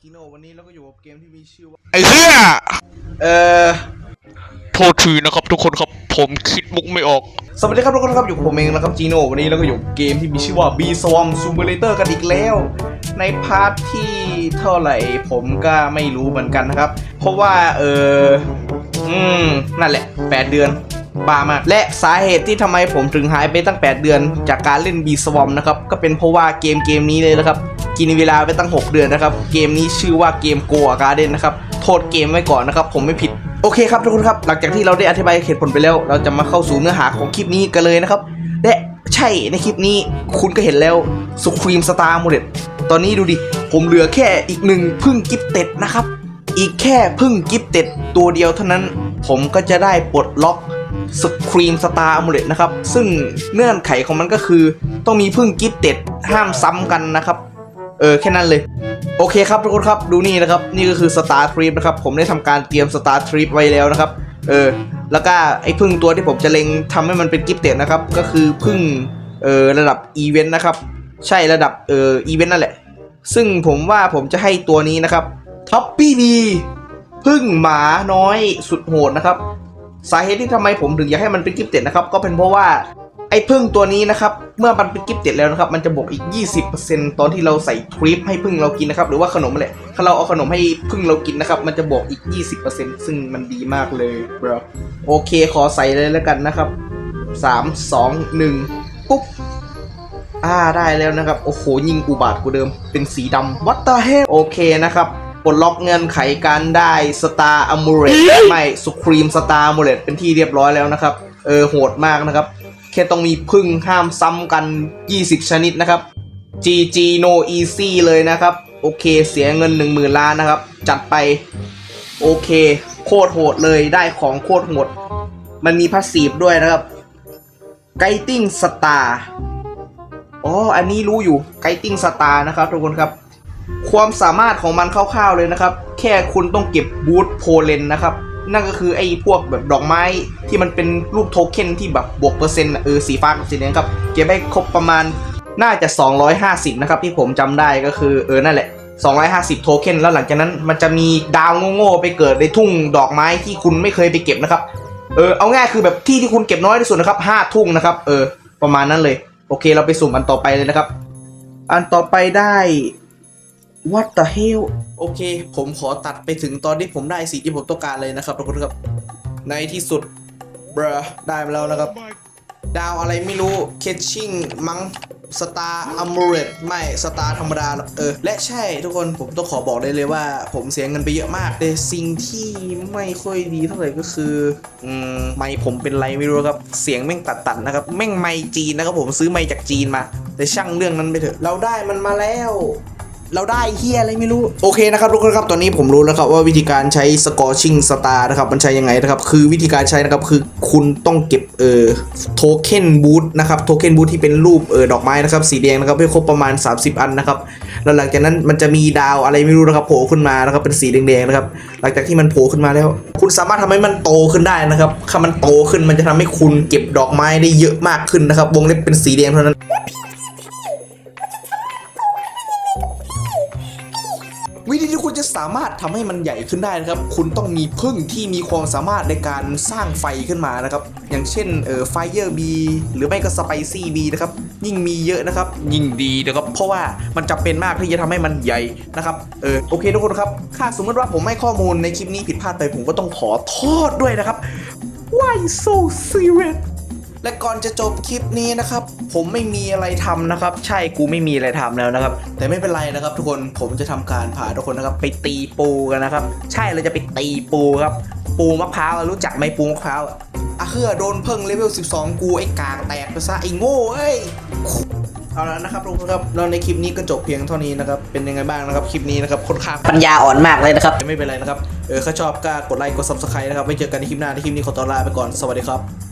จีโน่วันนี้เราก็อยู่กับเกมที่มีชื่อว่า ไอ้เหี้ย เอ่อ โทษทีนะครับทุกคนครับ ผมคิดมุกไม่ออก สวัสดีครับทุกคนครับอยู่กับผมเองนะครับจีโน่วันนี้เราก็อยู่กับเกมที่มีชื่อว่า B Swarm Simulator กันอีกแล้ว ในพาร์ทที่เท่าไหร่ผมก็ไม่รู้เหมือนกันนะครับ เพราะว่าเอออืมนั่นแหละ 8 เดือนบ้ามากและสาเหตุที่ทำไมผมถึงหายไปตั้ง 8 เดือน จากการเล่น B Swarm นะครับก็เป็นเพราะว่าเกมเกมนี้เลยนะครับ กินเวลาไปตั้ง 6 เดือนนะครับ เกมนี้ชื่อว่าเกม Go Garden นนะครับ โทษเกมไว้ก่อนนะครับ ผมไม่ผิด โอเคครับทุกคนครับ หลังจากที่เราได้อธิบายเหตุผลไปแล้ว เราจะมาเข้าสู่เนื้อหาของคลิปนี้กันเลยนะครับ และใช่ในคลิปนี้คุณก็เห็นแล้วสุครีมสตาร์โมเดลตอนนี้ดูดิ ผมเหลือแค่อีกหนึ่งพึ่งกิฟเต็ดนะครับ อีกแค่พึ่งกิฟเต็ดตัวเดียวเท่านั้น ผมก็จะได้ปลดล็อกสครีมสตาร์โมเดลนะครับ ซึ่งเงื่อนไขของมันก็คือ ต้องมีพึ่งกิฟเต็ดห้ามซ้ำกันนะครับ เออแค่นั้นเลย โอเคครับทุกคนครับดูนี่นะครับ นี่ก็คือ Star Trip นะครับ ผมได้ทำการเตรียม Star Trip ไว้แล้วนะครับ เออ แล้วก็ไอ้พึ่งตัวที่ผมจะเล็งทำให้มันเป็นกิฟต์เต็ดนะครับ ก็คือพึ่งเออระดับอีเวนต์นะครับ ใช่ระดับเอออีเวนต์นั่นแหละ ซึ่งผมว่าผมจะให้ตัวนี้นะครับท็อปปี้ดีพึ่งหมาน้อยสุดโหดนะครับ สาเหตุที่ทำไมผมถึงอยากให้มันเป็นกิฟต์เต็ดนะครับ ก็เป็นเพราะว่าไอ้พึ่งตัวนี้นะครับ เมื่อมันเป็นกิฟต์เต็ดแล้วนะครับ มันจะบวกอีก 20%ตอนที่เราใส่ทริปให้พึ่งเรากินนะครับ หรือว่าขนมแหละถ้าเราเอาขนมให้พึ่งเรากินนะครับ มันจะบวกอีก 20%ซึ่งมันดีมากเลยบรโอเคขอใส่เลยแล้วกันนะครับ 3 2 1 ปุ๊บอ่าได้แล้วนะครับ โอ้โห ยิงอุบาทกูเดิม เป็นสีดำ What the hell โอเคนะครับปลดล็อกเงื่อนไขการได้ Star a m u l e t ไม่ Supreme Star a m u l e t เป็นที่เรียบร้อยแล้วนะครับ เออโหดมากนะครับ แค่ต้องมีพึ่งห้ามซ้ำกัน 20 ชนิดนะครับ GG no easy เลยนะครับ โอเคเสียเงิน 10,000 ล้านนะครับ จัดไป โอเค โคตรโหดเลยได้ของโคตรโหด มันมีพาสซีฟด้วยนะครับ Guiding Star อ๋อ อันนี้รู้อยู่ Guiding Star นะครับทุกคนครับ ความสามารถของมันคร่าวๆเลยนะครับ แค่คุณต้องเก็บบูทโพเลนนะครับ นั่นก็คือไอ้พวกแบบดอกไม้ที่มันเป็นรูปโทเค็นที่แบบบวกเปอร์เซ็นต์เออสีฟ้ากับสีแดงครับเก็บให้ครบประมาณน่าจะ 250 นะครับ ที่ผมจำได้ก็คือเออนั่นแหละ 250 โทเค็นแล้วหลังจากนั้นมันจะมีดาวโง่ๆไปเกิดในทุ่งดอกไม้ที่คุณไม่เคยไปเก็บนะครับ เออเอาง่ายคือแบบที่ที่คุณเก็บน้อยที่สุดนะครับ 5 ทุ่งนะครับ เออประมาณนั้นเลย โอเคเราไปสุ่มอันต่อไปเลยนะครับ อันต่อไปได้ What the hell โอเค ผมขอตัดไปถึงตอนที่ผมได้สีที่ผมต้องการเลยนะครับทุกคนครับ ในที่สุดเบรได้มาแล้วนะครับ ดาวอะไรไม่รู้ Catching มังสตาร์อัมเรตไม่สตาร์ธรรมดาเออ และใช่ทุกคนผมต้องขอบอกได้เลยว่า ผมเสียเงินไปเยอะมาก แต่สิ่งที่ไม่ค่อยดีเท่าไหร่ก็คืออืมไม่ผมเป็นไรไม่รู้ครับ เสียงแม่งตัดตัดนะครับ แม่งไม่จีนนะครับผมซื้อไม่จากจีนมา แต่ช่างเรื่องนั้นไปเถอะ เราได้มันมาแล้ว เราได้เฮียอะไรไม่รู้ โอเคนะครับทุกคนครับตอนนี้ผมรู้แล้วครับว่าวิธีการใช้ scorching star นะครับมันใช้ยังไงนะครับคือวิธีการใช้นะครับคือคุณต้องเก็บเอ่อโทเค็นบูทนะครับโทเค็นบูทที่เป็นรูปเออดอกไม้นะครับสีแดงนะครับให้ครบประมาณ 30 อันนะครับแล้วหลังจากนั้นมันจะมีดาวอะไรไม่รู้นะครับโผล่ขึ้นมานะครับเป็นสีแดงๆนะครับหลังจากที่มันโผล่ขึ้นมาแล้ว คุณสามารถทำให้มันโตขึ้นได้นะครับถ้ามันโตขึ้นมันจะทำให้คุณเก็บดอกไม้ได้เยอะมากขึ้นนะครับวงเล็บเป็นสีแดงเท่านั้น วิธีที่คุณจะสามารถทำให้มันใหญ่ขึ้นได้นะครับ คุณต้องมีพึ่งที่มีความสามารถในการสร้างไฟขึ้นมานะครับ อย่างเช่นเอ่อไฟเออร์บีหรือไม่ก็สไปซี่บีนะครับ ยิ่งมีเยอะนะครับ ยิ่งดีนะครับ เพราะว่ามันจำเป็นมากที่จะทำให้มันใหญ่นะครับ เออโอเคทุกคนครับ ถ้าสมมติว่าผมให้ข้อมูลในคลิปนี้ผิดพลาดไปผมก็ต้องขอโทษด้วยนะครับ Why so serious และก่อนจะจบคลิปนี้นะครับ ผมไม่มีอะไรทำนะครับ ใช่กูไม่มีอะไรทำแล้วนะครับ แต่ไม่เป็นไรนะครับทุกคนผมจะทำการพาทุกคนนะครับ ไปตีปูกันนะครับ ใช่เราจะไปตีปูครับ ปูมะพร้าวอะรู้จักไหมปูมะพร้าวอะอะเฮือโดนเพิ่งเลเวล 12 กูไอ้กากแตกไปซะไอ้โง่เอ้ยเอาแล้วนะครับทุกคนครับแล้วในคลิปนี้ก็จบเพียงเท่านี้นะครับ เป็นยังไงบ้างนะครับคลิปนี้นะครับค่อนข้างปัญญาอ่อนมากเลยนะครับ ไม่เป็นไรนะครับ เออถ้าชอบก็กดไลค์กด subscribe นะครับไว้เจอกันในคลิปหน้าในคลิปนี้ขอตัวลาไปก่อนสวัสดีครับ